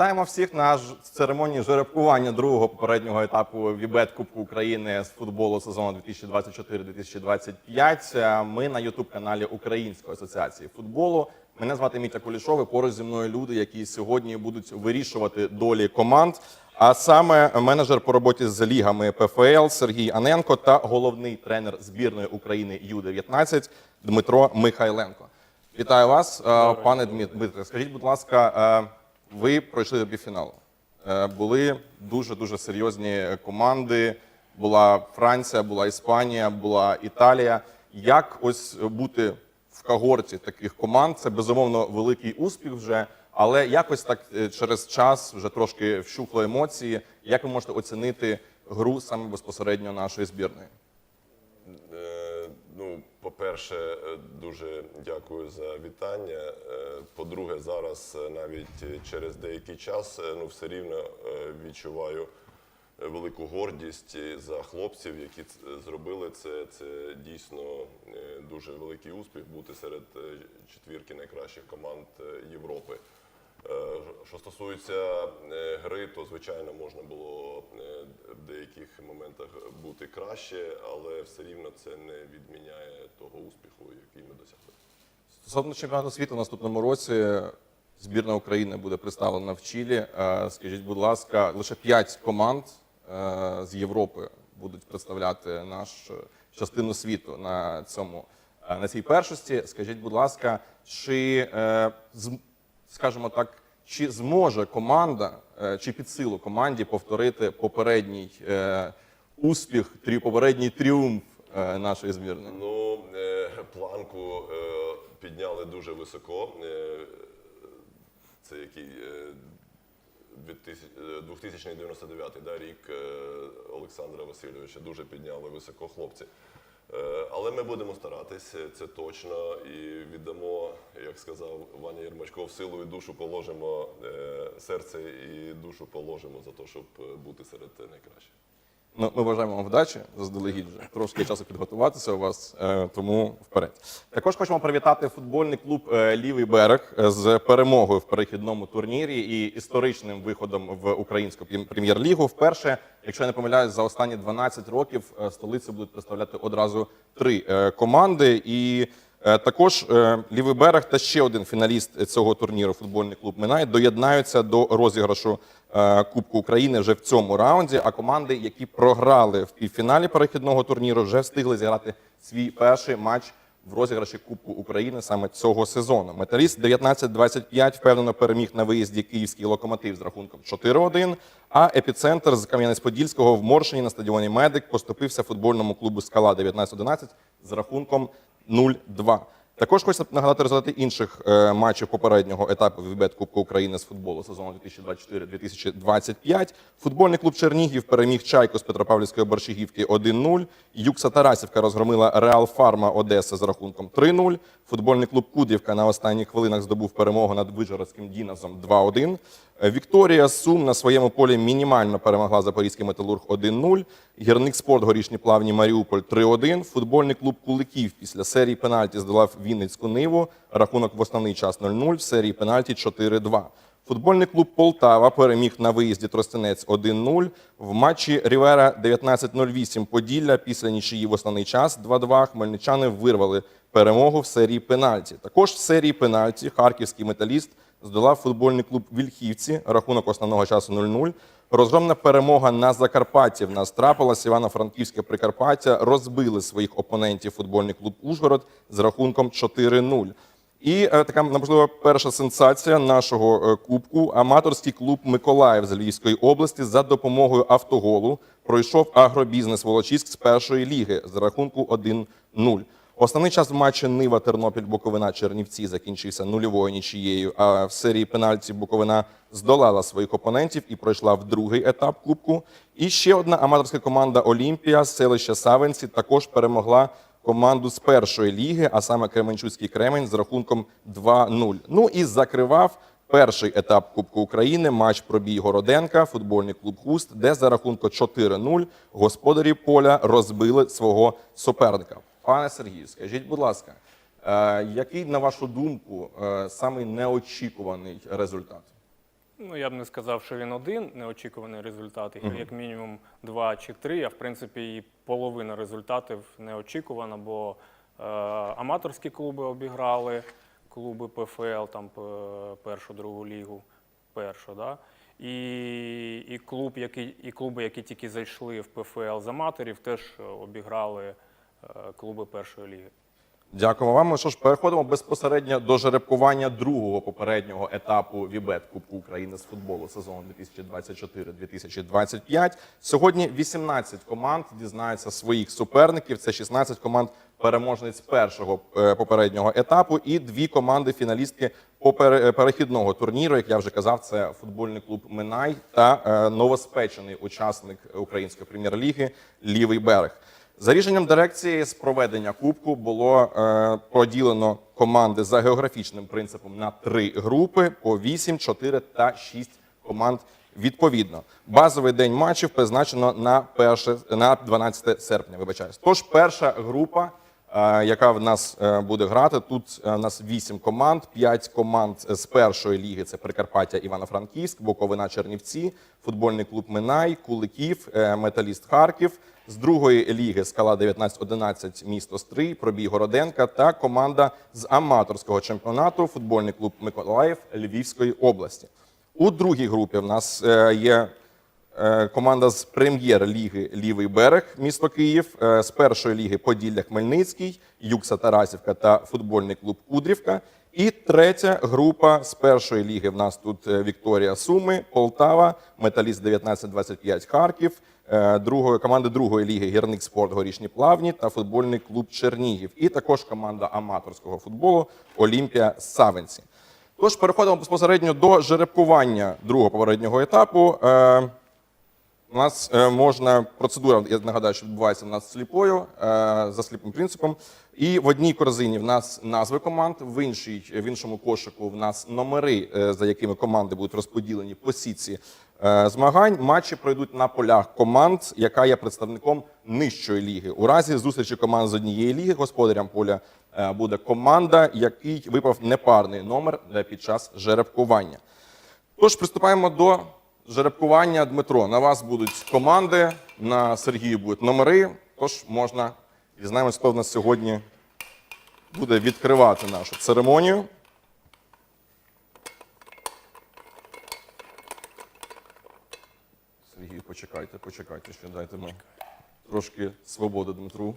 Вітаємо всіх на церемонії жеребкування другого попереднього етапу Вібет Кубку України з футболу сезону 2024-2025. Е, Ми на Ютуб каналі Української асоціації футболу. Мене звати Мітя Кулішов. і Поруч зі мною люди, які сьогодні будуть вирішувати долі команд. А саме менеджер по роботі з лігами ПФЛ Сергій Аненко та головний тренер збірної України Ю-19 Дмитро Михайленко. Вітаю вас, е, пане Дмит- Дмитре. Скажіть, будь ласка, е, ви пройшли до півфіналу. Е, Були дуже дуже серйозні команди. Була Франція, була Іспанія, була Італія. Як ось бути в когорті таких команд? Це безумовно великий успіх вже. Але якось так е, через час вже трошки вщухли емоції. Як ви можете оцінити гру саме безпосередньо нашої збірної? По-перше, е, дуже дякую за вітання. Е, По-друге, зараз е, навіть через деякий час ну, все рівно відчуваю велику гордість за хлопців, які зробили це. Це дійсно дуже великий успіх бути серед четвірки найкращих команд Європи. Е, Що стосується е, гри, то звичайно можна було е, в деяких моментах бути краще, але все рівно це не відміняє того успіху, який ми досягли. Стосовно чемпіонату світу в наступному році збірна України буде представлена в Чилі. Скажіть, будь ласка, лише п'ять команд з Європи будуть представляти нашу частину світу на цьому на цій першості. Скажіть, будь ласка, чи скажімо так, чи зможе команда, е, чи під силу команді повторити попередній е, успіх, попередній тріумф е, нашої збірної? Ну, планку підняли дуже високо. Це який е, 2000 е, 2099 да, рік Олександра Васильовича. Дуже підняли високо хлопці. Е, Але ми будемо старатись, е, це точно, і віддамо, як сказав Ваня Єрмачков, силу і душу положимо, е, серце і душу положимо за те, щоб бути серед найкращих. Ну, ми бажаємо вам вдачі заздалегідь вже. Трошки часу підготуватися у вас, е, тому вперед. Також хочемо привітати футбольний клуб е, Лівий берег з перемогою в перехідному турнірі і історичним виходом в українську прем'єр-лігу. Вперше, якщо я не помиляюсь, за останні 12 років е, столиці будуть представляти одразу три команди. І Також лівий берег та ще один фіналіст цього турніру, футбольний клуб Минай, доєднаються до розіграшу Кубку України вже в цьому раунді. А команди, які програли в півфіналі перехідного турніру, вже встигли зіграти свій перший матч в розіграші Кубку України саме цього сезону. Металіст 19-25 впевнено переміг на виїзді київський локомотив з рахунком 4-1, а епіцентр з Кам'янець-Подільського в Моршині на стадіоні Медик поступився футбольному клубу Скала 19-11 з рахунком 0-2. Також хочу нагадати результати інших е, матчів попереднього етапу Вібет Кубку України з футболу сезону 2024-2025. Футбольний клуб Чернігів переміг Чайку з Петропавлівської Борщагівки 1-0. Юкса Тарасівка розгромила Реал Фарма Одеса з рахунком 3-0. Футбольний клуб Кудрівка на останніх хвилинах здобув перемогу над Вижгородським Діназом 2-1. Е, Вікторія Сум на своєму полі мінімально перемогла Запорізький металург 1-0. Гірник спорт горішні плавні Маріуполь 3-1. Футбольний клуб Куликів після серії пенальті здолав Вінницьку Ниву. Рахунок в основний час 0-0, в серії пенальті 4-2. Футбольний клуб Полтава переміг на виїзді Тростянець 1-0. В матчі Рівера 19-08 Поділля після нічиї в основний час 2-2 хмельничани вирвали перемогу в серії пенальті. Також в серії пенальті харківський металіст здолав футбольний клуб Вільхівці. Рахунок основного часу 0-0. Розгромна перемога на Закарпатті в нас трапилась. Івано-Франківське Прикарпаття розбили своїх опонентів футбольний клуб Ужгород з рахунком 4-0. І е, така можливо перша сенсація нашого е, кубку. Аматорський клуб Миколаїв з Львівської області за допомогою автоголу пройшов агробізнес Волочиськ з першої ліги з рахунку 1-0. Основний час в матчі Нива Тернопіль Буковина Чернівці закінчився нульовою нічією. А в серії пенальті Буковина здолала своїх опонентів і пройшла в другий етап кубку. І ще одна аматорська команда Олімпія з селища Савенці також перемогла команду з першої ліги, а саме Кременчуцький Кремень з рахунком 2-0. Ну і закривав перший етап Кубку України матч пробій Городенка, футбольний клуб Хуст, де за рахунком 4-0 господарі поля розбили свого суперника. Пане Сергію, скажіть, будь ласка, е, який, на вашу думку, е, самий неочікуваний результат? Ну, я б не сказав, що він один неочікуваний результат, їх як мінімум два чи три, а в принципі і половина результатів неочікувана, бо е, аматорські клуби обіграли, клуби ПФЛ, там першу, другу лігу, першу, да? І, і, клуб, який, і клуби, які тільки зайшли в ПФЛ з аматорів, теж е, обіграли е, клуби першої ліги. Дякуємо вам. Ну Що ж, переходимо безпосередньо до жеребкування другого попереднього етапу Вібет Кубку України з футболу сезону 2024-2025. Сьогодні 18 команд дізнаються своїх суперників. Це 16 команд переможниць першого е, попереднього етапу і дві команди фіналістки е, перехідного турніру. Як я вже казав, це футбольний клуб Минай та е, новоспечений учасник української прем'єр-ліги Лівий берег. За рішенням дирекції з проведення кубку було е, поділено команди за географічним принципом на три групи по 8, 4 та 6 команд відповідно. Базовий день матчів призначено на перше на 12 серпня. Вибачаюсь. Тож перша група, яка в нас е, буде грати, тут е, у нас 8 команд, 5 команд з першої ліги це Прикарпаття Івано-Франківськ, Буковина Чернівці, футбольний клуб Минай, Куликів, е, Металіст Харків. З другої ліги скала 19-11 місто Стрий, пробій Городенка та команда з аматорського чемпіонату футбольний клуб Миколаїв Львівської області. У другій групі в нас е, є е, команда з прем'єр-ліги Лівий берег, місто Київ, е, з першої ліги Поділля Хмельницький, Юкса Тарасівка та футбольний клуб Кудрівка. І третя група з першої ліги в нас тут е, Вікторія Суми, Полтава, Металіст 19-25 Харків, е, другої команди другої ліги Гірник Спорт Горішні Плавні та футбольний клуб Чернігів. І також команда аматорського футболу Олімпія Савенці. Тож переходимо безпосередньо до жеребкування другого попереднього етапу. У нас е, можна процедура, я нагадаю, що відбувається в нас сліпою е, за сліпим принципом. І в одній корзині в нас назви команд, в іншій в іншому кошику в нас номери, е, за якими команди будуть розподілені по сітці змагань. Матчі пройдуть на полях команд, яка є представником нижчої ліги. У разі зустрічі команд з однієї ліги господарям поля буде команда, який випав непарний номер під час жеребкування. Тож приступаємо до жеребкування. Дмитро, на вас будуть команди, на Сергію будуть номери. Тож можна дізнаємось, хто в нас сьогодні буде відкривати нашу церемонію. Сергію, почекайте, почекайте, ще дайте ми трошки свободи Дмитру.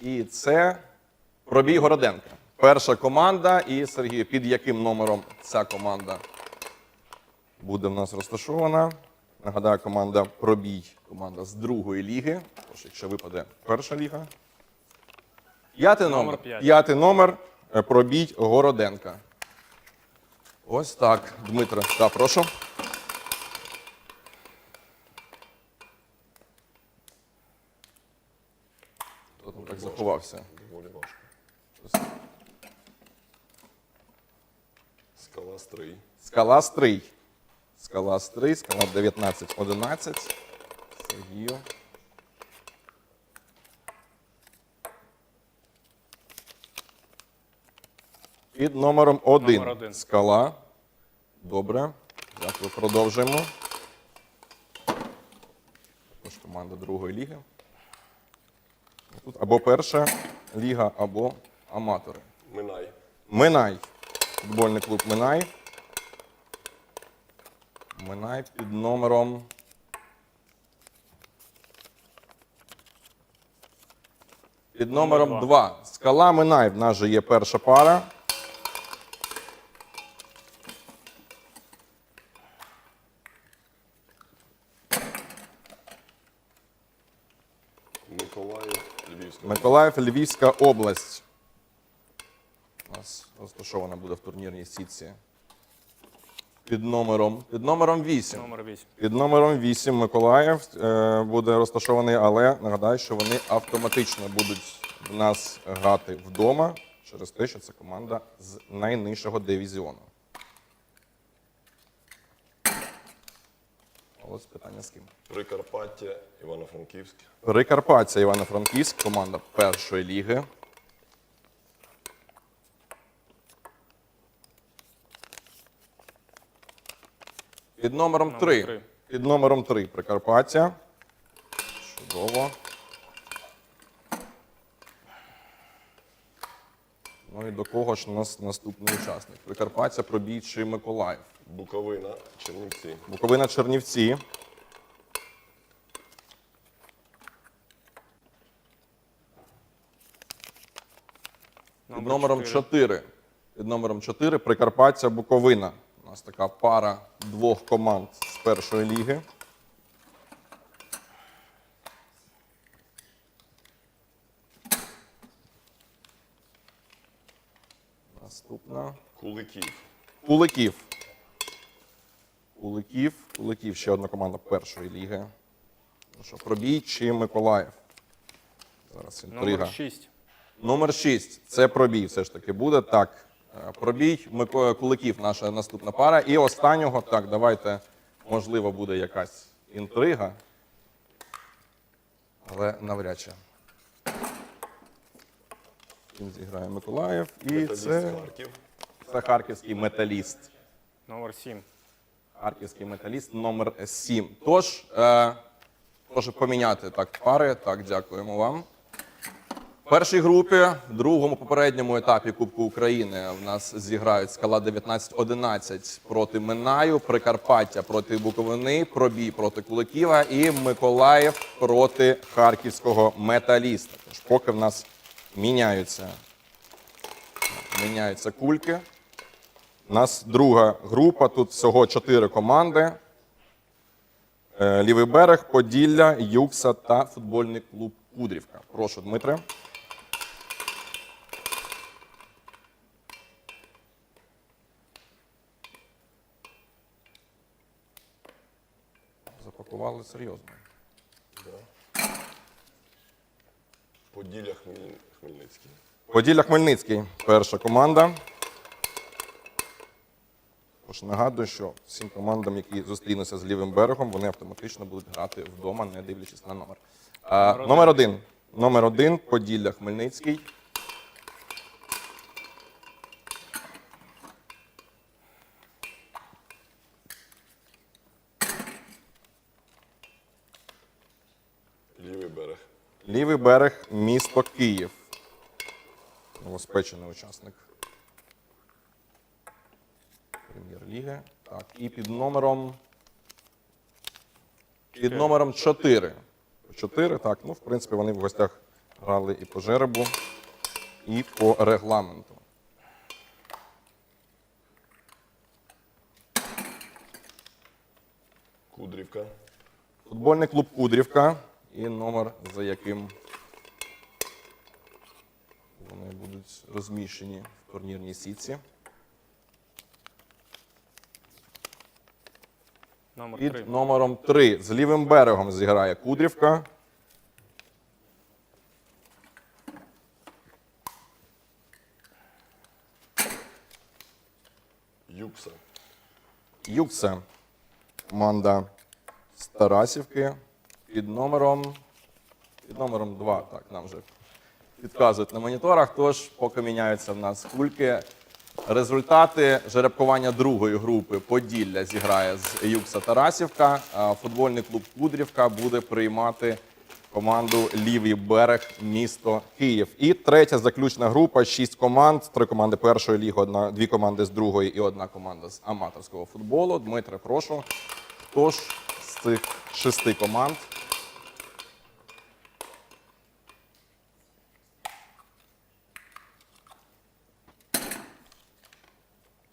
І це пробій Городенка. Перша команда. І Сергій, під яким номером ця команда буде в нас розташована? Нагадаю, команда пробій, команда з другої ліги. Тож, якщо випаде перша ліга. П'ятий номер. Номер. П'ятий номер е, пробій Городенка. Ось так, Дмитро. Так, прошу. Хто там так заховався? Стрий. Скала Стрий. Скала Стрий, скала 19-11. Сергію. Під номером 1. Номер один. Скала. Добре. Дякую. Продовжуємо. Також команда другої ліги. Тут або перша ліга, або аматори. Минай. Минай. Футбольний клуб Минай. Минай під номером. Під номером два. 2. Скала Минай. В нас же є перша пара. Миколаїв, Львівська область. У нас розташована буде в турнірній сітці. Під номером, під номером 8. Номер 8. Під номером 8 Миколаїв е, буде розташований, але нагадаю, що вони автоматично будуть в нас грати вдома через те, що це команда з найнижчого дивізіону. Ось питання з ким. Прикарпаття, Івано-Франківськ. Прикарпаття Івано-Франківськ, команда першої ліги. Під номером 3. три. Під номером 3 Прикарпаття. Чудово. Ну і до кого ж у нас наступний учасник? Прикарпаття, Пробій чи Миколаїв? Буковина, Чернівці. Буковина Чернівці. Під номером 4. Під номером 4 Прикарпаття Буковина. У нас така пара двох команд з першої ліги. Наступна. Куликів. Куликів. Куликів. Куликів ще одна команда першої ліги. Ну що, пробій чи Миколаїв? Зараз інтрига. Номер 6. Номер 6. Це пробій все ж таки буде. Так. Е, Пробій, Мико- Куликів наша наступна пара. І останнього, так, давайте, можливо, буде якась інтрига. Але навряд чи. Він зіграє Миколаїв. І це, Харків. це харківський металіст. Номер 7. Харківський металіст номер 7. Тож, е, прошу поміняти так пари. Так, дякуємо вам. Першій групі, в другому попередньому етапі Кубку України в нас зіграють скала 19-11 проти Минаю, Прикарпаття проти Буковини, Пробій проти Куликіва і Миколаїв проти харківського металіста. Тож поки в нас міняються, міняються кульки. У нас друга група, тут всього чотири команди. Е, Лівий берег, Поділля, Юкса та футбольний клуб Кудрівка. Прошу, Дмитре. Запакували серйозно. Поділля Хмель... Хмельницький. Поділля Хмельницький перша команда. Тож нагадую, що всім командам, які зустрінуться з лівим берегом, вони автоматично будуть грати вдома, не дивлячись на номер. А, Номер номер один. Номер один Поділля Хмельницький. Лівий берег. Лівий берег, місто Київ. Новоспечений учасник прем'єр-ліги. Так, і під номером. Під номером 4. 4, так. Ну, в принципі, вони в гостях грали і по жеребу, і по регламенту. Кудрівка. Футбольний клуб Кудрівка і номер, за яким вони будуть розміщені в турнірній сітці. Номер 3. Номером 3 з лівим берегом зіграє Кудрівка. Юкса. Юкса. Команда з Тарасівки. Під номером. Під номером 2. Так, нам вже підказують на моніторах. Тож, поки міняються в нас кульки. Результати жеребкування другої групи Поділля зіграє з Юкса Тарасівка. Футбольний клуб Кудрівка буде приймати команду Лівий берег, місто Київ. І третя заключна група: шість команд, три команди першої ліги, одна дві команди з другої і одна команда з аматорського футболу. Дмитре, прошу. Хто ж з цих шести команд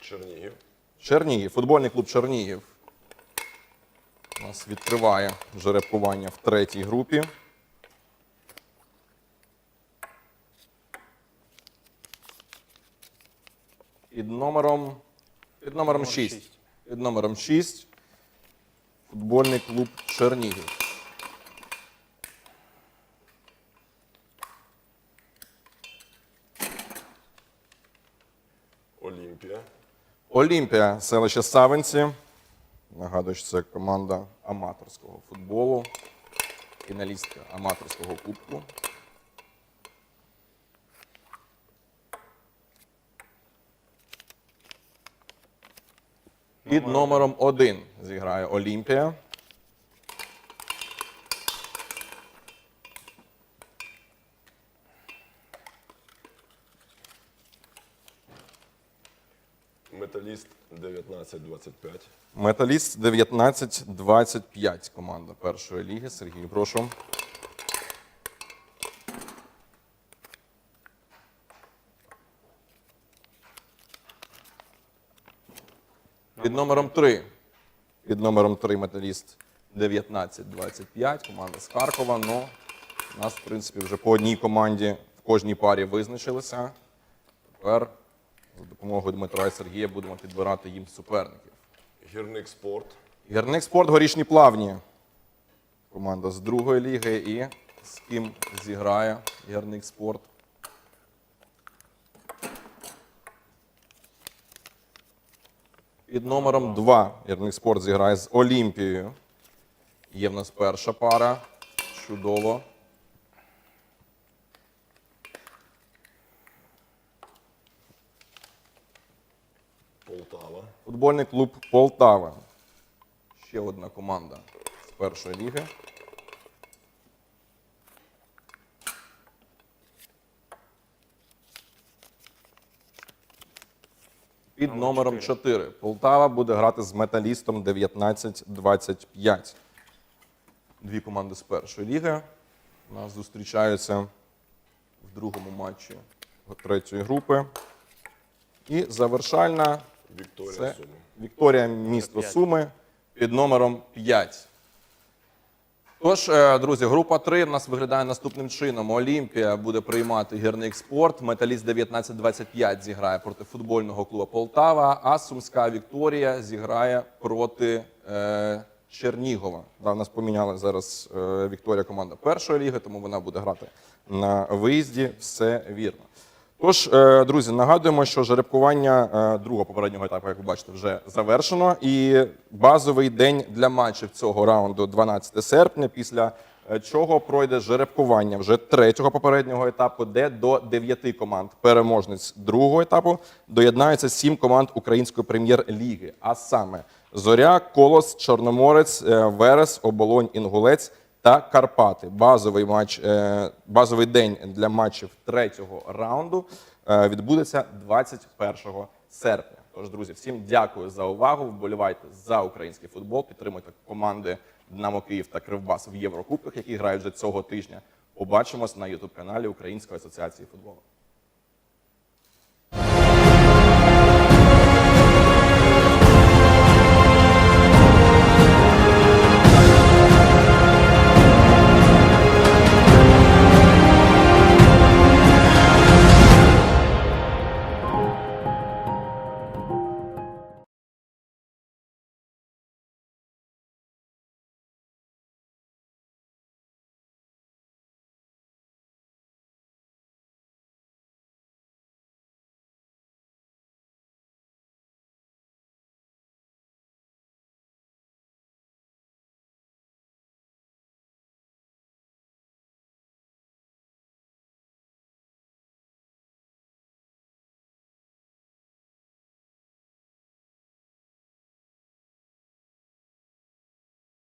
Чернігів. Чернігів, футбольний клуб Чернігів у нас відкриває жеребкування в третій групі. Під номером, під номером 6. шість. Під номером 6 футбольний клуб Чернігів. Олімпія. Олімпія, селище Савинці. Нагадую, що це команда аматорського футболу, фіналістка аматорського кубку. Під номером 1 зіграє Олімпія. Металіст 1925. Металіст 19-25 команда першої ліги. Сергій, прошу. Під номером 3. Під номером 3 металіст 19-25. Команда з Харкова. Ну, у нас, в принципі, вже по одній команді в кожній парі визначилися. Тепер за допомогою Дмитра і Сергія будемо підбирати їм суперників. Гірник спорт. Гірник спорт горішні плавні. Команда з другої ліги і з ким зіграє гірник спорт. Під номером 2 гірник спорт зіграє з Олімпією. Є в нас перша пара. Чудово. Полтава. Футбольний клуб Полтава. Ще одна команда з першої ліги. Під номером 4. Полтава буде грати з металістом 19-25. Дві команди з першої ліги. У нас зустрічаються в другому матчі третьої групи. І завершальна Вікторія це Суми. Вікторія місто Суми під номером 5. Тож, е, друзі, група 3 в нас виглядає наступним чином. Олімпія буде приймати гірник спорт. Металіст 19-25 зіграє проти футбольного клубу Полтава, а Сумська Вікторія зіграє проти е, Чернігова. Да, в нас поміняли зараз е, Вікторія команда першої ліги, тому вона буде грати на виїзді. Все вірно. Тож, е, друзі, нагадуємо, що жеребкування е, другого попереднього етапу, як ви бачите, вже завершено. І базовий день для матчів цього раунду 12 серпня, після е, чого пройде жеребкування вже третього попереднього етапу, де до 9 команд переможниць другого етапу доєднаються 7 команд української прем'єр-ліги. А саме Зоря, Колос, Чорноморець, Верес, Оболонь, Інгулець та Карпати. Базовий матч, е, базовий день для матчів третього раунду е, відбудеться 21 серпня. Тож, друзі, всім дякую за увагу. Вболівайте за український футбол, підтримуйте команди Динамо Київ та Кривбас в Єврокубках, які грають вже цього тижня. Побачимось на ютуб каналі Української асоціації футболу.